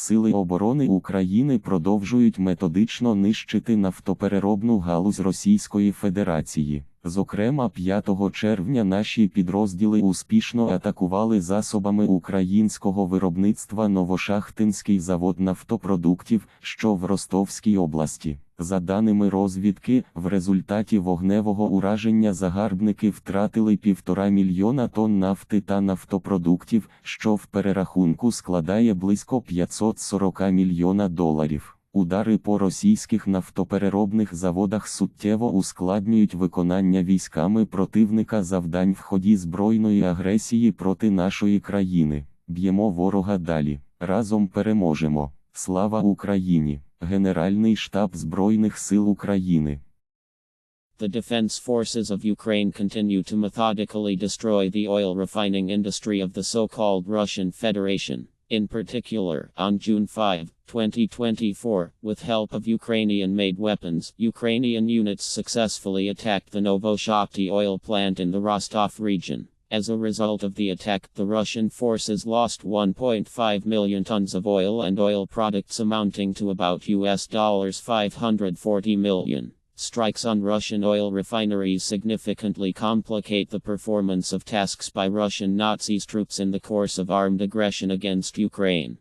Сили оборони України продовжують методично нищити нафтопереробну галузь Російської Федерації. Зокрема, 5 червня наші підрозділи успішно атакували засобами українського виробництва Новошахтинський завод нафтопродуктів, що в Ростовській області. За даними розвідки, в результаті вогневого ураження загарбники втратили півтора мільйона тонн нафти та нафтопродуктів, що в перерахунку складає близько 540 мільйона доларів. Удари по російських нафтопереробних заводах суттєво ускладнюють виконання військами противника завдань в ході збройної агресії проти нашої країни. Б'ємо ворога далі. Разом переможемо. Слава Україні! Генеральний штаб Збройних сил України. The defense forces of Ukraine continue to methodically destroy the oil refining industry of the so called Russian Federation. In particular, on June 5, 2024, with help of Ukrainian made weapons, Ukrainian units successfully attacked the Novoshakti oil plant in the Rostov region. As a result of the attack, the Russian forces lost 1.5 million tons of oil and oil products amounting to about US dollars 540 million. Strikes on Russian oil refineries significantly complicate the performance of tasks by Russian Nazis troops in the course of armed aggression against Ukraine.